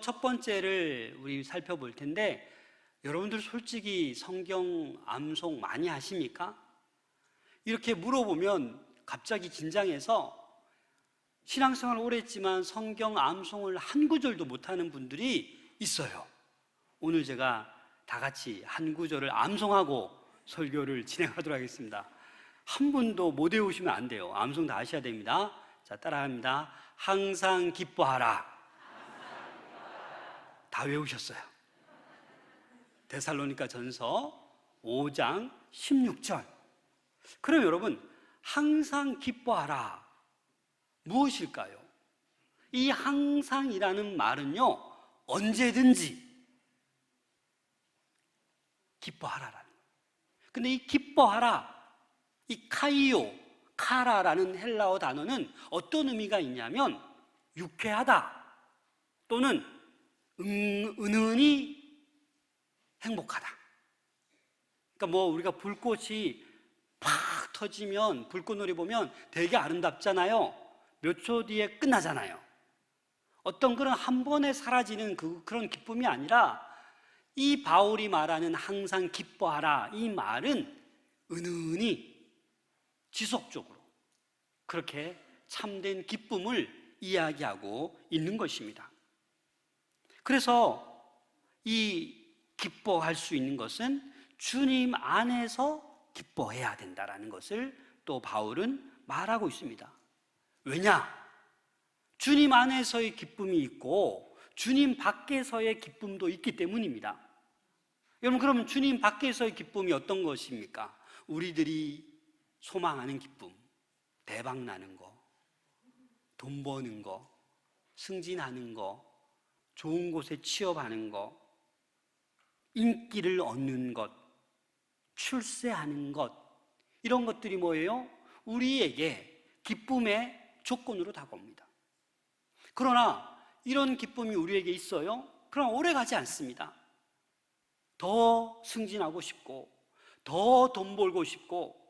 첫 번째를 우리 살펴볼 텐데 여러분들 솔직히 성경 암송 많이 하십니까? 이렇게 물어보면 갑자기 긴장해서 신앙생활 오래 했지만 성경 암송을 한 구절도 못하는 분들이 있어요. 오늘 제가 다 같이 한 구절을 암송하고 설교를 진행하도록 하겠습니다. 한 분도 못 외우시면 안 돼요. 암송 다 하셔야 됩니다. 자, 따라합니다. 항상 기뻐하라. 다 외우셨어요. 데살로니가 전서 5장 16절. 그럼 여러분, 항상 기뻐하라. 무엇일까요? 이 항상이라는 말은요, 언제든지 기뻐하라라는. 근데 이 기뻐하라, 이 카이오, 카라라는 헬라어 단어는 어떤 의미가 있냐면 유쾌하다 또는 은, 은은히 행복하다. 그러니까 뭐 우리가 불꽃이 팍 터지면 불꽃놀이 보면 되게 아름답잖아요. 몇 초 뒤에 끝나잖아요. 어떤 그런 한 번에 사라지는 그, 그런 기쁨이 아니라 이 바울이 말하는 항상 기뻐하라 이 말은 은은히 지속적으로 그렇게 참된 기쁨을 이야기하고 있는 것입니다. 그래서 이 기뻐할 수 있는 것은 주님 안에서 기뻐해야 된다라는 것을 또 바울은 말하고 있습니다. 왜냐? 주님 안에서의 기쁨이 있고 주님 밖에서의 기쁨도 있기 때문입니다. 여러분, 그러면 주님 밖에서의 기쁨이 어떤 것입니까? 우리들이 소망하는 기쁨, 대박 나는 거, 돈 버는 거, 승진하는 거, 좋은 곳에 취업하는 거, 인기를 얻는 것, 출세하는 것, 이런 것들이 뭐예요? 우리에게 기쁨의 조건으로 다가옵니다. 그러나 이런 기쁨이 우리에게 있어요? 그럼 오래 가지 않습니다. 더 승진하고 싶고, 더 돈 벌고 싶고,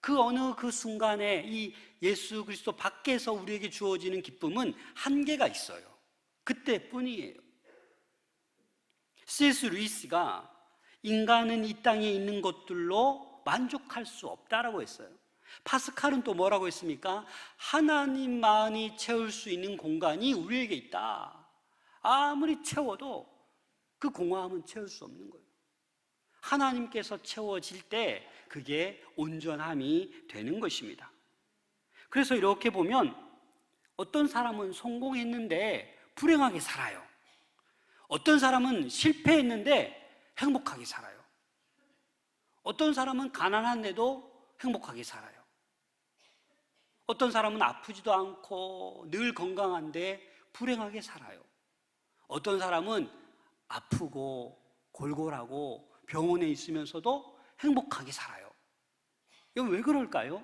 그 어느 그 순간에 이 예수 그리스도 밖에서 우리에게 주어지는 기쁨은 한계가 있어요. 그때뿐이에요. C.S. 루이스가 인간은 이 땅에 있는 것들로 만족할 수 없다라고 했어요. 파스칼은 또 뭐라고 했습니까? 하나님만이 채울 수 있는 공간이 우리에게 있다. 아무리 채워도 그 공허함은 채울 수 없는 거예요. 하나님께서 채워질 때 그게 온전함이 되는 것입니다. 그래서 이렇게 보면 어떤 사람은 성공했는데 불행하게 살아요. 어떤 사람은 실패했는데 행복하게 살아요. 어떤 사람은 가난한데도 행복하게 살아요. 어떤 사람은 아프지도 않고 늘 건강한데 불행하게 살아요. 어떤 사람은 아프고 골골하고 병원에 있으면서도 행복하게 살아요. 이건 왜 그럴까요?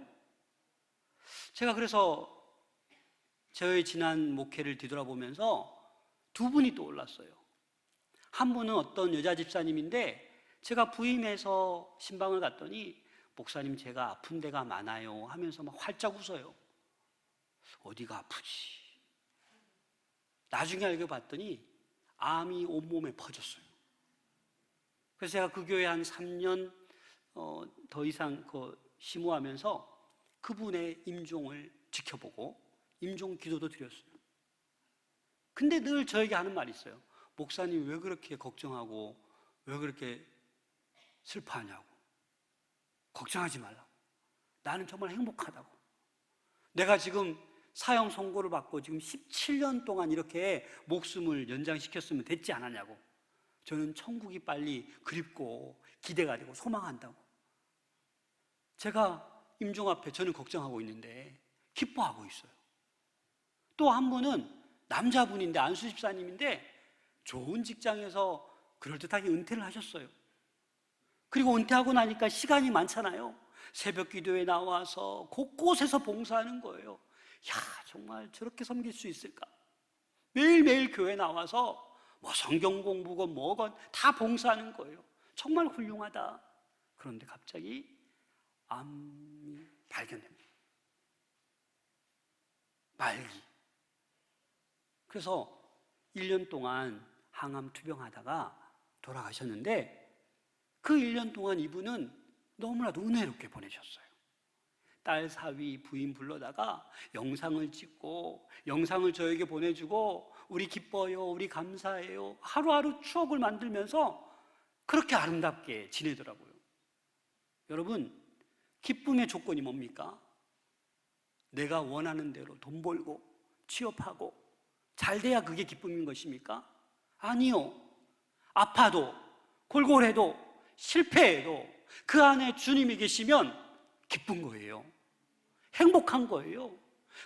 제가 그래서 저의 지난 목회를 뒤돌아보면서 두 분이 떠올랐어요. 한 분은 어떤 여자 집사님인데 제가 부임해서 신방을 갔더니 목사님 제가 아픈 데가 많아요 하면서 막 활짝 웃어요. 어디가 아프지? 나중에 알고 봤더니 암이 온몸에 퍼졌어요. 그래서 제가 그 교회 한 3년 어, 더 이상 그 심호하면서 그분의 임종을 지켜보고 임종 기도도 드렸어요. 근데 늘 저에게 하는 말이 있어요. 목사님 왜 그렇게 걱정하고 왜 그렇게 슬퍼하냐고. 걱정하지 말라고. 나는 정말 행복하다고. 내가 지금 사형 선고를 받고 지금 17년 동안 이렇게 목숨을 연장시켰으면 됐지 않았냐고. 저는 천국이 빨리 그립고 기대가 되고 소망한다고. 제가 임종 앞에 저는 걱정하고 있는데 기뻐하고 있어요. 또 한 분은 남자분인데 안수 집사님인데 좋은 직장에서 그럴듯하게 은퇴를 하셨어요. 그리고 은퇴하고 나니까 시간이 많잖아요. 새벽 기도에 나와서 곳곳에서 봉사하는 거예요. 야, 정말 저렇게 섬길 수 있을까? 매일매일 교회 나와서 뭐 성경 공부건 뭐건 다 봉사하는 거예요. 정말 훌륭하다. 그런데 갑자기 암이 발견됩니다. 말기. 그래서 1년 동안 항암 투병하다가 돌아가셨는데 그 1년 동안 이분은 너무나도 은혜롭게 보내셨어요. 딸 사위 부인 불러다가 영상을 찍고 영상을 저에게 보내주고 우리 기뻐요, 우리 감사해요. 하루하루 추억을 만들면서 그렇게 아름답게 지내더라고요. 여러분, 기쁨의 조건이 뭡니까? 내가 원하는 대로 돈 벌고 취업하고 잘 돼야 그게 기쁨인 것입니까? 아니요. 아파도 골골해도 실패해도 그 안에 주님이 계시면 기쁜 거예요. 행복한 거예요.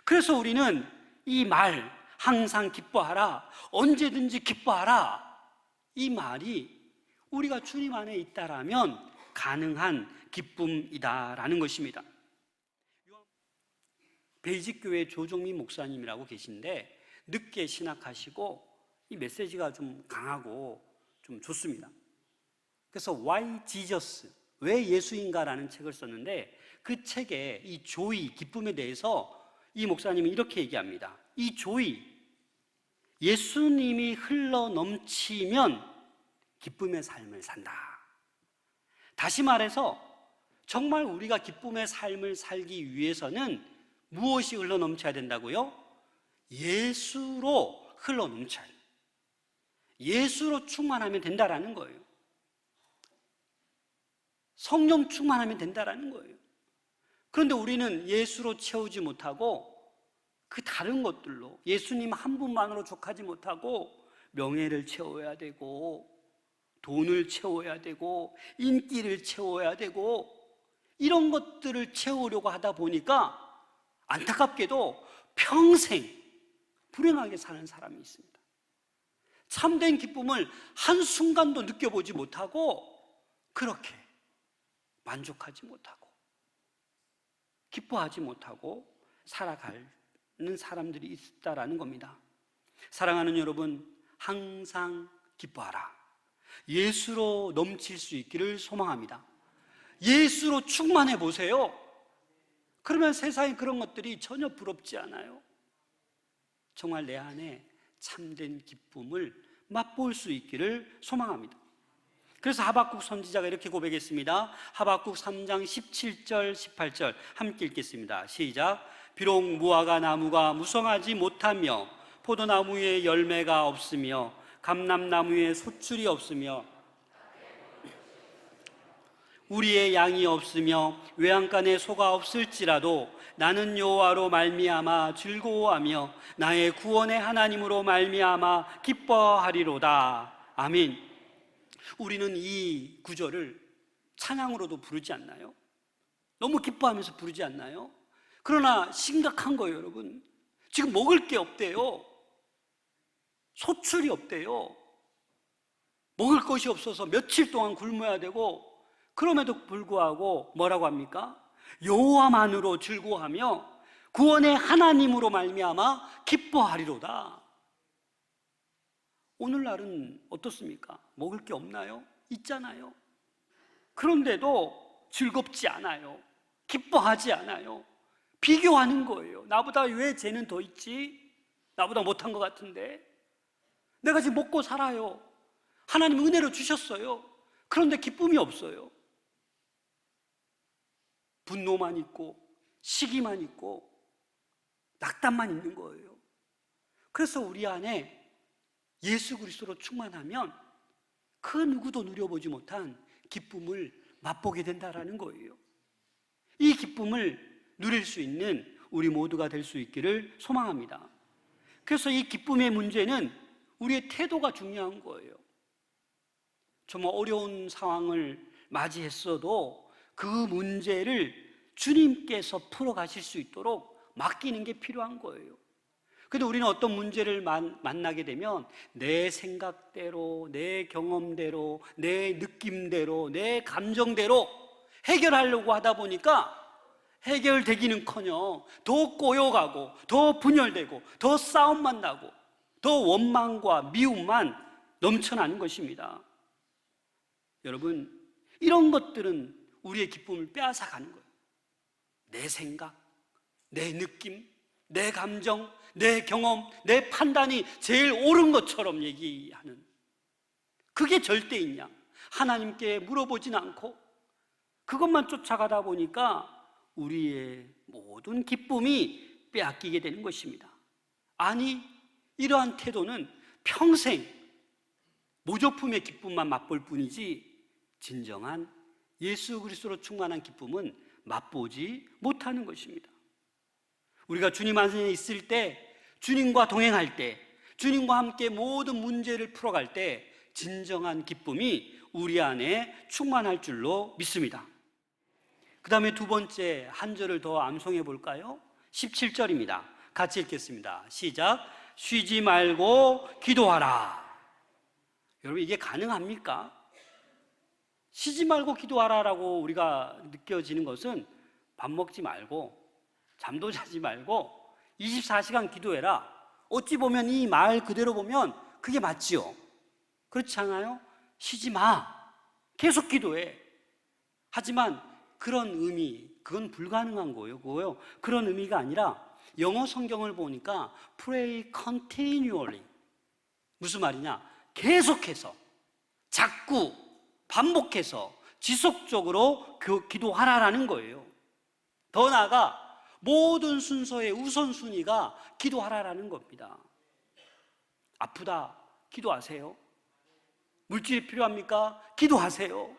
그래서 우리는 이 말, 항상 기뻐하라, 언제든지 기뻐하라, 이 말이 우리가 주님 안에 있다라면 가능한 기쁨이다라는 것입니다. 베이직 교회 조종민 목사님이라고 계신데 늦게 신학하시고 이 메시지가 좀 강하고 좀 좋습니다. 그래서 Why Jesus? 왜 예수인가라는 책을 썼는데 그 책에 이 조이, 기쁨에 대해서 이 목사님이 이렇게 얘기합니다. 이 조이, 예수님이 흘러 넘치면 기쁨의 삶을 산다. 다시 말해서 정말 우리가 기쁨의 삶을 살기 위해서는 무엇이 흘러 넘쳐야 된다고요? 예수로 흘러 넘쳐야 돼요. 예수로 충만하면 된다라는 거예요. 성령 충만하면 된다라는 거예요. 그런데 우리는 예수로 채우지 못하고 그 다른 것들로 예수님 한 분만으로 족하지 못하고 명예를 채워야 되고 돈을 채워야 되고 인기를 채워야 되고 이런 것들을 채우려고 하다 보니까 안타깝게도 평생 불행하게 사는 사람이 있습니다. 참된 기쁨을 한순간도 느껴보지 못하고 그렇게 만족하지 못하고 기뻐하지 못하고 살아가는 사람들이 있다라는 겁니다. 사랑하는 여러분, 항상 기뻐하라. 예수로 넘칠 수 있기를 소망합니다. 예수로 충만해 보세요. 그러면 세상에 그런 것들이 전혀 부럽지 않아요. 정말 내 안에 참된 기쁨을 맛볼 수 있기를 소망합니다. 그래서 하박국 선지자가 이렇게 고백했습니다. 하박국 3장 17절, 18절 함께 읽겠습니다. 시작. 비록 무화과 나무가 무성하지 못하며 포도나무에 열매가 없으며 감람나무에 소출이 없으며 우리의 양이 없으며 외양간에 소가 없을지라도 나는 여호와로 말미암아 즐거워하며 나의 구원의 하나님으로 말미암아 기뻐하리로다. 아멘. 우리는 이 구절을 찬양으로도 부르지 않나요? 너무 기뻐하면서 부르지 않나요? 그러나 심각한 거예요, 여러분. 지금 먹을 게 없대요. 소출이 없대요. 먹을 것이 없어서 며칠 동안 굶어야 되고 그럼에도 불구하고 뭐라고 합니까? 여호와만으로 즐거워하며 구원의 하나님으로 말미암아 기뻐하리로다. 오늘날은 어떻습니까? 먹을 게 없나요? 있잖아요. 그런데도 즐겁지 않아요. 기뻐하지 않아요. 비교하는 거예요. 나보다 왜 쟤는 더 있지? 나보다 못한 것 같은데. 내가 지금 먹고 살아요. 하나님 은혜로 주셨어요. 그런데 기쁨이 없어요. 분노만 있고, 시기만 있고, 낙담만 있는 거예요. 그래서 우리 안에 예수 그리스도로 충만하면 그 누구도 누려보지 못한 기쁨을 맛보게 된다라는 거예요. 이 기쁨을 누릴 수 있는 우리 모두가 될 수 있기를 소망합니다. 그래서 이 기쁨의 문제는 우리의 태도가 중요한 거예요. 정말 어려운 상황을 맞이했어도 그 문제를 주님께서 풀어가실 수 있도록 맡기는 게 필요한 거예요. 근데 우리는 어떤 문제를 만, 만나게 되면 내 생각대로, 내 경험대로, 내 느낌대로, 내 감정대로 해결하려고 하다 보니까 해결되기는 커녕 더 꼬여가고, 더 분열되고, 더 싸움만 나고, 더 원망과 미움만 넘쳐나는 것입니다. 여러분, 이런 것들은 우리의 기쁨을 빼앗아 가는 거예요. 내 생각, 내 느낌, 내 감정, 내 경험, 내 판단이 제일 옳은 것처럼 얘기하는 그게 절대인 양. 하나님께 물어보진 않고 그것만 쫓아가다 보니까 우리의 모든 기쁨이 빼앗기게 되는 것입니다. 아니, 이러한 태도는 평생 모조품의 기쁨만 맛볼 뿐이지 진정한 예수 그리스도로 충만한 기쁨은 맛보지 못하는 것입니다. 우리가 주님 안에 있을 때, 주님과 동행할 때, 주님과 함께 모든 문제를 풀어갈 때 진정한 기쁨이 우리 안에 충만할 줄로 믿습니다. 그 다음에 두 번째 한 절을 더 암송해 볼까요? 17절입니다. 같이 읽겠습니다. 시작. 쉬지 말고 기도하라. 여러분, 이게 가능합니까? 쉬지 말고 기도하라라고 우리가 느껴지는 것은 밥 먹지 말고 잠도 자지 말고 24시간 기도해라. 어찌 보면 이 말 그대로 보면 그게 맞지요. 그렇지 않아요? 쉬지 마. 계속 기도해. 하지만 그런 의미, 그건 불가능한 거예요. 그런 의미가 아니라 영어 성경을 보니까 pray continually. 무슨 말이냐? 계속해서, 자꾸, 반복해서, 지속적으로 그 기도하라라는 거예요. 더 나아가 모든 순서의 우선순위가 기도하라라는 겁니다. 아프다, 기도하세요. 물질이 필요합니까? 기도하세요.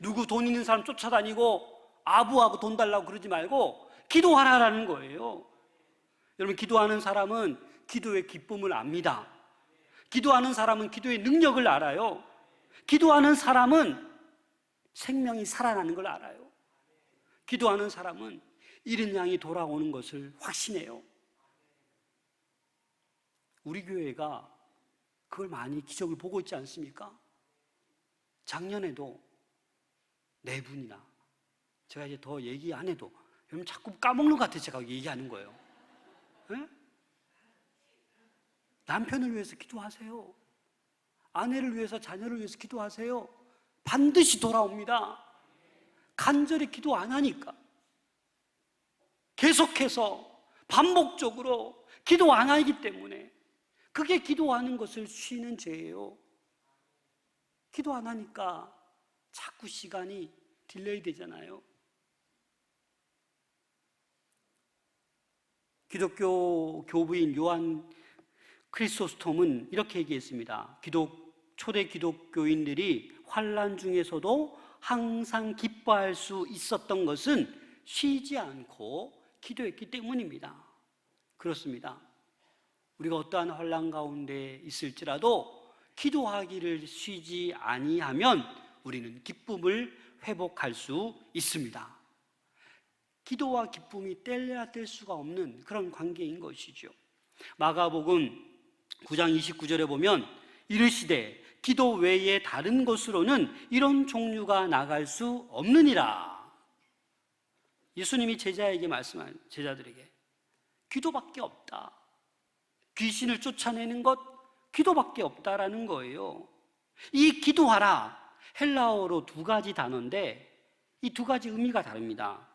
누구 돈 있는 사람 쫓아다니고 아부하고 돈 달라고 그러지 말고 기도하라라는 거예요. 여러분, 기도하는 사람은 기도의 기쁨을 압니다. 기도하는 사람은 기도의 능력을 알아요. 기도하는 사람은 생명이 살아나는 걸 알아요. 기도하는 사람은 이른 양이 돌아오는 것을 확신해요. 우리 교회가 그걸 많이 기적을 보고 있지 않습니까? 작년에도 네 분이나 제가 이제 더 얘기 안 해도 여러분 자꾸 까먹는 것 같아요. 제가 얘기하는 거예요. 네? 남편을 위해서 기도하세요. 아내를 위해서 자녀를 위해서 기도하세요. 반드시 돌아옵니다. 간절히 기도 안 하니까. 계속해서 반복적으로 기도 안 하기 때문에 그게 기도하는 것을 쉬는 죄예요. 기도 안 하니까 자꾸 시간이 딜레이 되잖아요. 기독교 교부인 요한 크리소스톰은 이렇게 얘기했습니다. 기독 초대 기독교인들이 환란 중에서도 항상 기뻐할 수 있었던 것은 쉬지 않고 기도했기 때문입니다. 그렇습니다. 우리가 어떠한 환란 가운데 있을지라도 기도하기를 쉬지 아니하면 우리는 기쁨을 회복할 수 있습니다. 기도와 기쁨이 뗄래야 뗄 수가 없는 그런 관계인 것이죠. 마가복음 9장 29절에 보면 이르시되 기도 외에 다른 것으로는 이런 종류가 나갈 수 없느니라. 예수님이 제자에게 말씀한 제자들에게 기도밖에 없다. 귀신을 쫓아내는 것 기도밖에 없다라는 거예요. 이 기도하라 헬라어로 두 가지 단어인데 이 두 가지 의미가 다릅니다.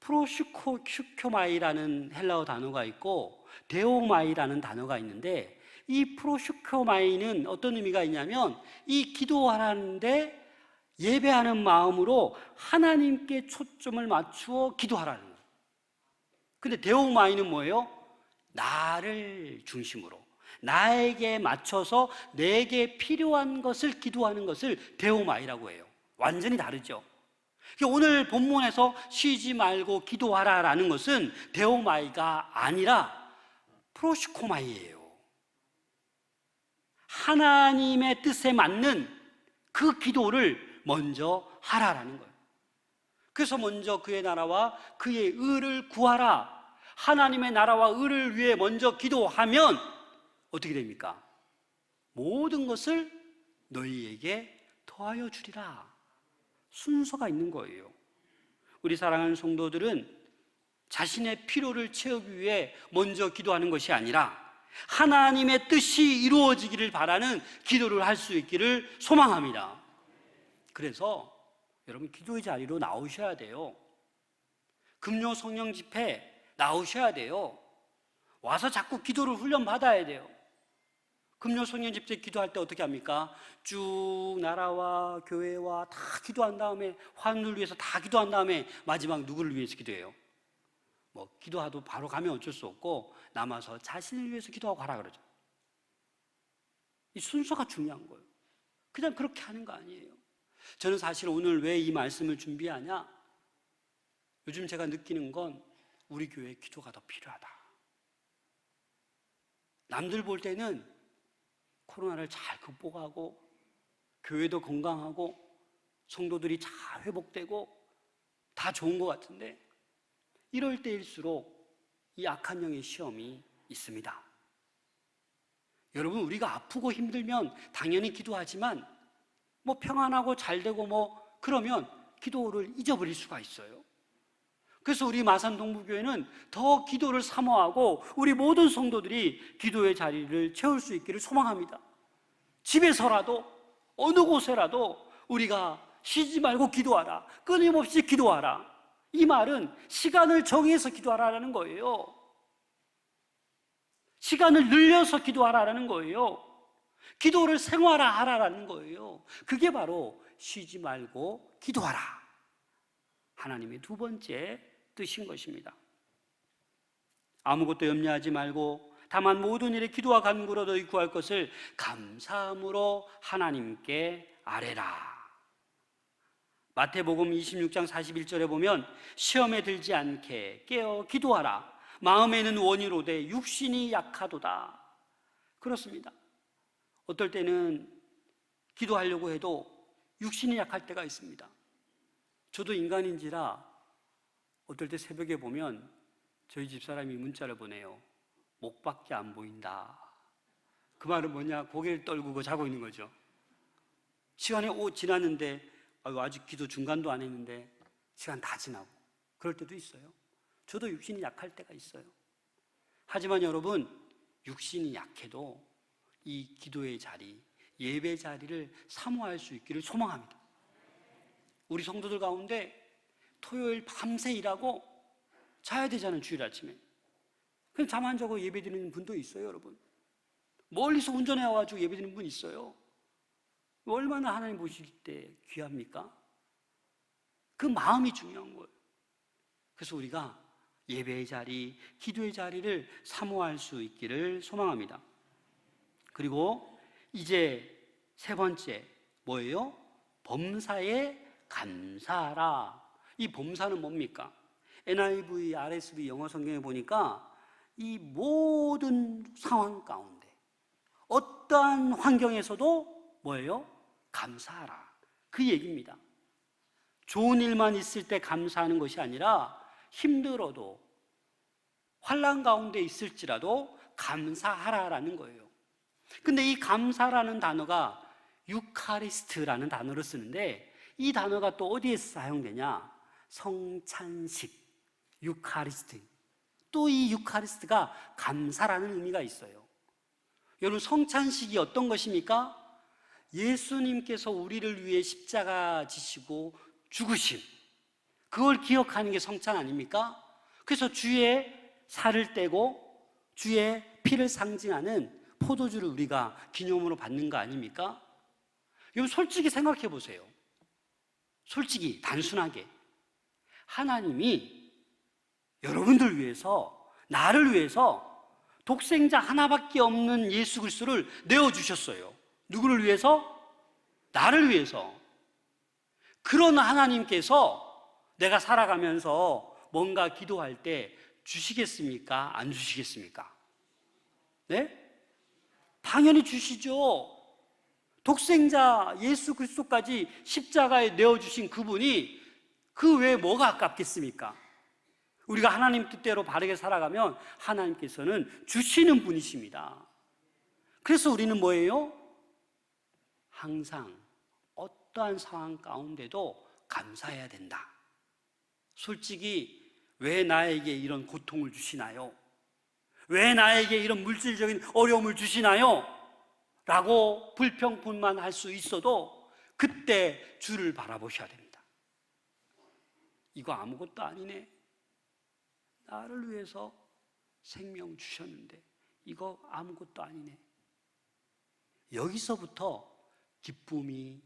프로슈코슈교마이라는 헬라어 단어가 있고 데오마이라는 단어가 있는데 이 프로슈코마이는 어떤 의미가 있냐면 이 기도하라는데 예배하는 마음으로 하나님께 초점을 맞추어 기도하라는 거예요. 근데 데오마이는 뭐예요? 나를 중심으로 나에게 맞춰서 내게 필요한 것을 기도하는 것을 데오마이라고 해요. 완전히 다르죠. 그러니까 오늘 본문에서 쉬지 말고 기도하라라는 것은 데오마이가 아니라 프로시코마이예요. 하나님의 뜻에 맞는 그 기도를 먼저 하라라는 거예요. 그래서 먼저 그의 나라와 그의 의를 구하라. 하나님의 나라와 의를 위해 먼저 기도하면 어떻게 됩니까? 모든 것을 너희에게 더하여 주리라. 순서가 있는 거예요. 우리 사랑하는 성도들은 자신의 필요를 채우기 위해 먼저 기도하는 것이 아니라 하나님의 뜻이 이루어지기를 바라는 기도를 할 수 있기를 소망합니다. 그래서 여러분 기도의 자리로 나오셔야 돼요. 금요 성령 집회 나오셔야 돼요. 와서 자꾸 기도를 훈련 받아야 돼요. 금요 성년 집회 기도할 때 어떻게 합니까? 쭉 나라와 교회와 다 기도한 다음에 환을 위해서 다 기도한 다음에 마지막 누구를 위해서 기도해요? 뭐 기도하도 바로 가면 어쩔 수 없고 남아서 자신을 위해서 기도하고 가라 그러죠. 이 순서가 중요한 거예요. 그냥 그렇게 하는 거 아니에요. 저는 사실 오늘 왜 이 말씀을 준비하냐? 요즘 제가 느끼는 건 우리 교회 기도가 더 필요하다. 남들 볼 때는 코로나를 잘 극복하고 교회도 건강하고 성도들이 잘 회복되고 다 좋은 것 같은데 이럴 때일수록 이 악한 영의 시험이 있습니다. 여러분 우리가 아프고 힘들면 당연히 기도하지만 뭐 평안하고 잘 되고 뭐 그러면 기도를 잊어버릴 수가 있어요. 그래서 우리 마산 동부교회는 더 기도를 사모하고 우리 모든 성도들이 기도의 자리를 채울 수 있기를 소망합니다. 집에서라도 어느 곳에라도 우리가 쉬지 말고 기도하라. 끊임없이 기도하라. 이 말은 시간을 정해서 기도하라는 거예요. 시간을 늘려서 기도하라는 거예요. 기도를 생활화하라는 거예요. 그게 바로 쉬지 말고 기도하라. 하나님의 두 번째 뜻인 것입니다. 아무것도 염려하지 말고 다만 모든 일에 기도와 간구로 너희 구할 것을 감사함으로 하나님께 아뢰라. 마태복음 26장 41절에 보면 시험에 들지 않게 깨어 기도하라. 마음에는 원이 로되 육신이 약하도다. 그렇습니다. 어떨 때는 기도하려고 해도 육신이 약할 때가 있습니다. 저도 인간인지라 어떨 때 새벽에 보면 저희 집사람이 문자를 보내요. 목밖에 안 보인다. 그 말은 뭐냐? 고개를 떨구고 자고 있는 거죠. 시간이 오 지났는데 아직 기도 중간도 안 했는데 시간 다 지나고 그럴 때도 있어요. 저도 육신이 약할 때가 있어요. 하지만 여러분 육신이 약해도 이 기도의 자리, 예배 자리를 사모할 수 있기를 소망합니다. 우리 성도들 가운데 토요일 밤새 일하고 자야 되잖아요, 주일 아침에. 그냥 잠 안 자고 예배 드리는 분도 있어요, 여러분. 멀리서 운전해 와가지고 예배 드리는 분 있어요. 얼마나 하나님 보실 때 귀합니까? 그 마음이 중요한 거예요. 그래서 우리가 예배의 자리, 기도의 자리를 사모할 수 있기를 소망합니다. 그리고 이제 세 번째, 뭐예요? 범사에 감사하라. 이 범사는 뭡니까? NIV, RSV 영어 성경에 보니까 이 모든 상황 가운데 어떠한 환경에서도 뭐예요? 감사하라. 그 얘기입니다. 좋은 일만 있을 때 감사하는 것이 아니라 힘들어도 환란 가운데 있을지라도 감사하라라는 거예요. 근데 이 감사라는 단어가 유카리스트라는 단어를 쓰는데 이 단어가 또 어디에 사용되냐? 성찬식, 유카리스트. 또 이 유카리스트가 감사라는 의미가 있어요. 여러분, 성찬식이 어떤 것입니까? 예수님께서 우리를 위해 십자가 지시고 죽으심. 그걸 기억하는 게 성찬 아닙니까? 그래서 주의 살을 떼고 주의 피를 상징하는 포도주를 우리가 기념으로 받는 거 아닙니까? 여러분, 솔직히 생각해 보세요. 솔직히, 단순하게. 하나님이 여러분들 위해서, 나를 위해서 독생자 하나밖에 없는 예수 그리스도를 내어 주셨어요. 누구를 위해서? 나를 위해서. 그런 하나님께서 내가 살아가면서 뭔가 기도할 때 주시겠습니까? 안 주시겠습니까? 네? 당연히 주시죠. 독생자 예수 그리스도까지 십자가에 내어 주신 그분이 그 외에 뭐가 아깝겠습니까? 우리가 하나님 뜻대로 바르게 살아가면 하나님께서는 주시는 분이십니다. 그래서 우리는 뭐예요? 항상 어떠한 상황 가운데도 감사해야 된다. 솔직히 왜 나에게 이런 고통을 주시나요? 왜 나에게 이런 물질적인 어려움을 주시나요? 라고 불평분만 할 수 있어도 그때 주를 바라보셔야 됩니다. 이거 아무것도 아니네. 나를 위해서 생명 주셨는데 이거 아무것도 아니네. 여기서부터 기쁨이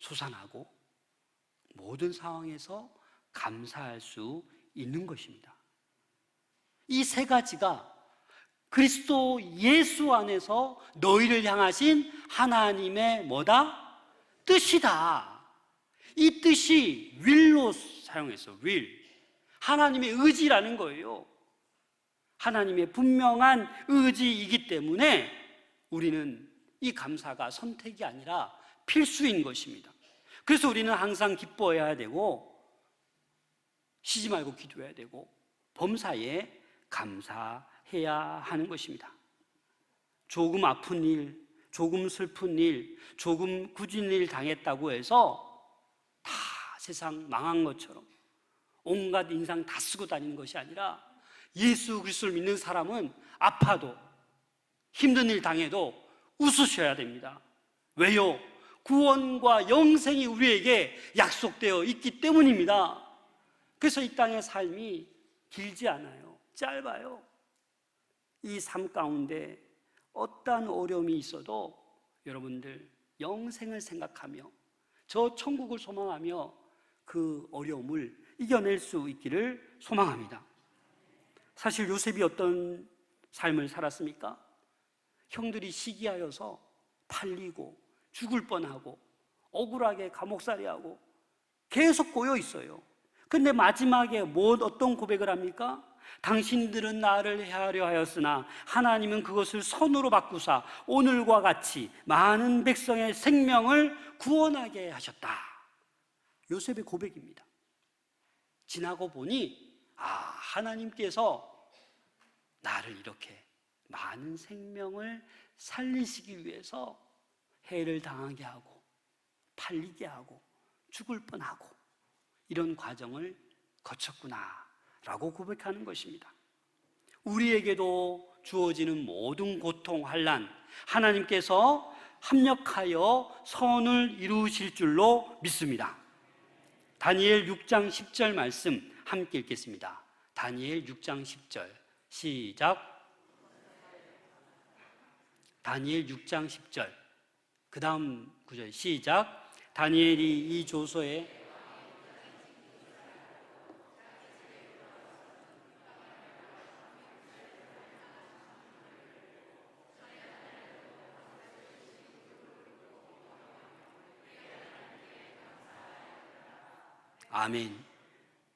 솟아나고 모든 상황에서 감사할 수 있는 것입니다. 이 세 가지가 그리스도 예수 안에서 너희를 향하신 하나님의 뭐다? 뜻이다. 이 뜻이 will로 사용해서 will. 하나님의 의지라는 거예요. 하나님의 분명한 의지이기 때문에 우리는 이 감사가 선택이 아니라 필수인 것입니다. 그래서 우리는 항상 기뻐해야 되고 쉬지 말고 기도해야 되고 범사에 감사해야 하는 것입니다. 조금 아픈 일, 조금 슬픈 일, 조금 굳은 일 당했다고 해서 다 세상 망한 것처럼 온갖 인상 다 쓰고 다니는 것이 아니라 예수 그리스도를 믿는 사람은 아파도 힘든 일 당해도 웃으셔야 됩니다. 왜요? 구원과 영생이 우리에게 약속되어 있기 때문입니다. 그래서 이 땅의 삶이 길지 않아요. 짧아요. 이 삶 가운데 어떠한 어려움이 있어도 여러분들 영생을 생각하며 저 천국을 소망하며 그 어려움을 이겨낼 수 있기를 소망합니다. 사실 요셉이 어떤 삶을 살았습니까? 형들이 시기하여서 팔리고 죽을 뻔하고 억울하게 감옥살이하고 계속 꼬여 있어요. 근데 마지막에 뭐 어떤 고백을 합니까? 당신들은 나를 해하려 하였으나 하나님은 그것을 선으로 바꾸사 오늘과 같이 많은 백성의 생명을 구원하게 하셨다. 요셉의 고백입니다. 지나고 보니 아, 하나님께서 나를 이렇게 많은 생명을 살리시기 위해서 해를 당하게 하고 팔리게 하고 죽을 뻔하고 이런 과정을 거쳤구나라고 고백하는 것입니다. 우리에게도 주어지는 모든 고통, 환란 하나님께서 합력하여 선을 이루실 줄로 믿습니다. 다니엘 6장 10절 말씀 함께 읽겠습니다. 다니엘 6장 10절 시작. 다니엘 6장 10절. 그 다음 구절 시작. 다니엘이 이 조서에 아멘.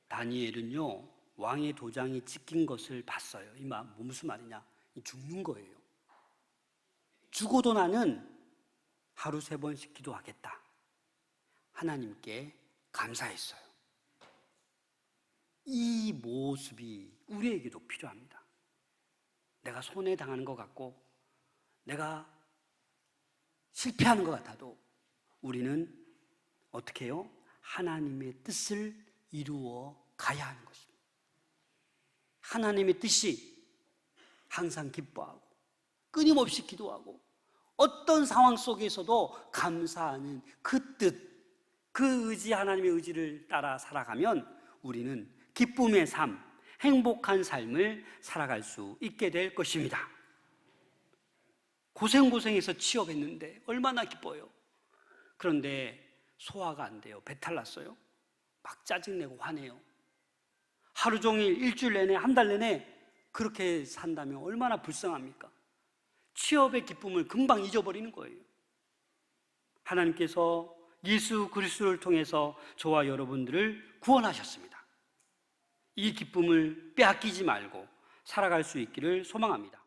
다니엘은요, 왕의 도장이 찍힌 것을 봤어요. 이 말, 뭐 무슨 말이냐? 이 죽는 거예요. 죽어도 나는 하루 세 번씩 기도하겠다. 하나님께 감사했어요. 이 모습이 우리에게도 필요합니다. 내가 손해 당하는 것 같고, 내가 실패하는 것 같아도 우리는 어떻게 해요? 하나님의 뜻을 이루어 가야 하는 것입니다. 하나님의 뜻이 항상 기뻐하고 끊임없이 기도하고 어떤 상황 속에서도 감사하는 그 뜻, 그 의지, 하나님의 의지를 따라 살아가면 우리는 기쁨의 삶, 행복한 삶을 살아갈 수 있게 될 것입니다. 고생고생해서 취업했는데 얼마나 기뻐요. 그런데 소화가 안 돼요. 배탈 났어요. 막 짜증내고 화내요. 하루 종일 일주일 내내 한 달 내내 그렇게 산다면 얼마나 불쌍합니까? 취업의 기쁨을 금방 잊어버리는 거예요. 하나님께서 예수 그리스도를 통해서 저와 여러분들을 구원하셨습니다. 이 기쁨을 빼앗기지 말고 살아갈 수 있기를 소망합니다.